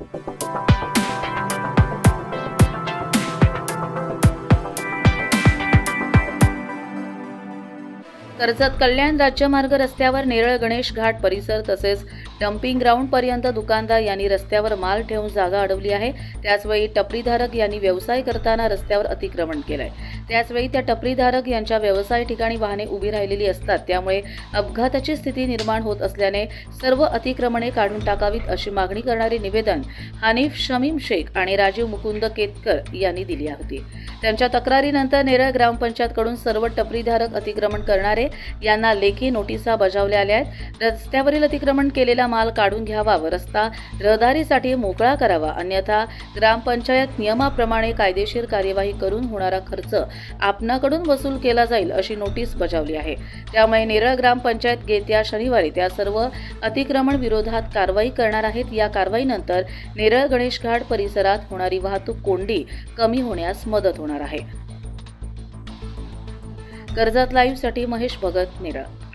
Thank you. Karjat Kalyan राज्यमार्ग रस्त्यावर नेरळ गणेश घाट परिसर तसेच डम्पिंग ग्राउंड पर्यंत दुकानदार यांनी रस्त्यावर माल ठेवून जागा अडवली आहे. त्याचवेळी टपरीधारक यांनी व्यवसाय करताना रस्त्यावर अतिक्रमण केलंय. त्याचवेळी त्या टपरीधारक यांच्या व्यवसाय ठिकाणी वाहने उभी राहिलेली असतात. त्यामुळे अपघाताची स्थिती निर्माण होत असल्याने सर्व अतिक्रमणे काढून टाकावीत अशी मागणी करणारे निवेदन हानिफ शमीम शेख आणि राजीव मुकुंद केतकर यांनी दिली होती. त्यांच्या तक्रारीनंतर नेरळ ग्रामपंचायतकडून सर्व टपरीधारक अतिक्रमण करणारे यांना लेखी नोटिसा बजावल्या आल्या आहेत. रस्त्यावरील अतिक्रमण केलेला माल काढून घ्यावा व रस्ता रहदारीसाठी मोकळा करावा. अन्यथा ग्रामपंचायत नियमाप्रमाणे कायदेशीर कार्यवाही करून होणारा खर्च आपणाकडून वसूल केला जाईल अशी नोटीस बजावली आहे. त्यामुळे नेरळ ग्रामपंचायत येत्या शनिवारी त्या सर्व अतिक्रमण विरोधात कारवाई करणार आहेत. या कारवाईनंतर नेरळ गणेश घाट परिसरात होणारी वाहतूक कोंडी कमी होण्यास मदत होणार आहे. कर्जत लाईव्हसाठी महेश भगत नेरळ